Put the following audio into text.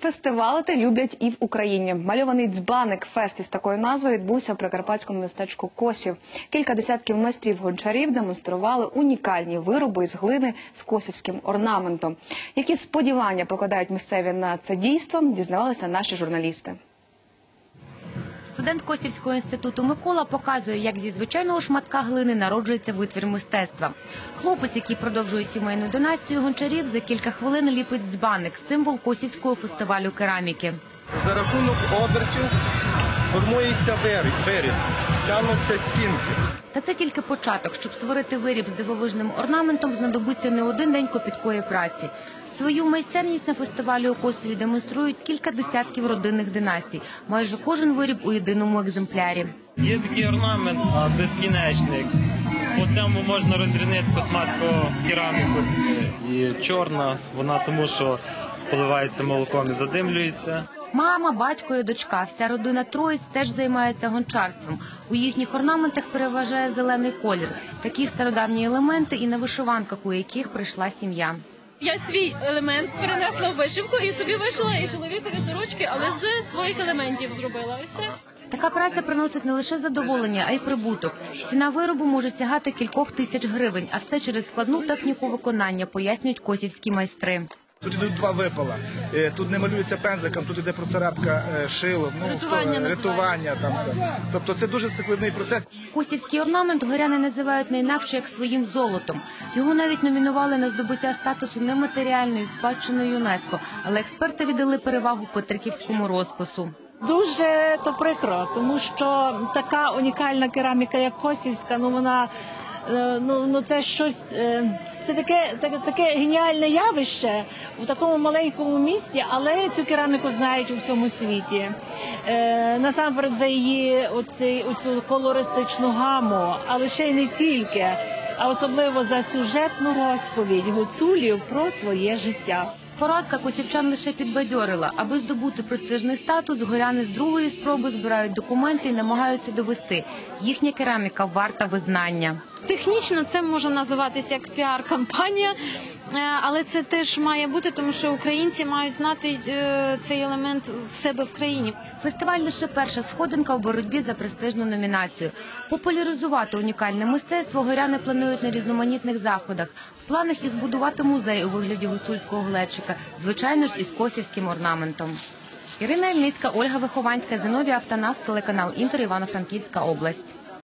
Фестивалити люблять і в Україні. Мальований дзбаник фест із такою назвою відбувся в прикарпатському містечку Косів. Кілька десятків майстрів гончарів демонстрували унікальні вироби із глини з косівським орнаментом. Які сподівання покладають місцеві на це дійство, дізнавалися наші журналісти. Студент Косівського інституту Микола показує, як зі звичайного шматка глини народжується витвір мистецтва. Хлопець, який продовжує сімейну династію гончарів, за кілька хвилин ліпить дзбаник, символ Косівського фестивалю кераміки. За рахунок обертів формується виріб, виріб, тягнуться стінки. Та це тільки початок. Щоб створити виріб з дивовижним орнаментом, знадобиться не один день копіткої праці. Свою майстерність на фестивалі у Косові демонструють кілька десятків родинних династій. Майже кожен виріб у єдиному екземплярі. Є такий орнамент безкінечник. По цьому можна розрізнити косматську кераміку. І чорна, вона тому, що поливається молоком і задимлюється. Мама, батько і дочка, вся родина Троїць теж займається гончарством. У їхніх орнаментах переважає зелений колір. Такі ж стародавні елементи і на вишиванках, у яких прийшла сім'я. Я свій елемент перенесла в вишивку і собі вишила і чоловікові сорочки, але з своїх елементів зробила. І все. Така праця приносить не лише задоволення, а й прибуток. Ціна виробу може сягати кількох тисяч гривень, а все через складну техніку виконання, пояснюють косівські майстри. Тут ідуть два випала. Е, Тут не малюється пензиком, тут іде процарапка е, шилом, ну Рятування то- рятування там це. Тобто це дуже складний процес. Косівський орнамент горяни називають не інакше як своїм золотом. Його навіть номінували на здобуття статусу нематеріальної спадщини ЮНЕСКО, але експерти віддали перевагу Петриківському розпису. Дуже то прикро, тому що така унікальна кераміка, як Косівська, ну вона е, ну, ну це щось, е, це таке, таке, таке геніальне явище в такому маленькому місті, але цю кераміку знають у всьому світі. Е, насамперед за її оці, оцю колористичну гаму, але ще й не тільки, а особливо за сюжетну розповідь гуцулів про своє життя. Поразка косівчан лише підбадьорила. Аби здобути престижний статус, горяни з другої спроби збирають документи і намагаються довести. Їхня кераміка варта визнання. Технічно це може називатися як піар-кампанія, але це теж має бути, тому що українці мають знати е, цей елемент в себе в країні. Фестиваль лише перша сходинка у боротьбі за престижну номінацію. Популяризувати унікальне мистецтво горяни планують на різноманітних заходах. В планах і збудувати музей у вигляді гуцульського глечика, звичайно ж із косівським орнаментом. Ірина Ільницька, Ольга Вихованська, Зиновій Автонас, телеканал Інтер, Івано-Франківська область.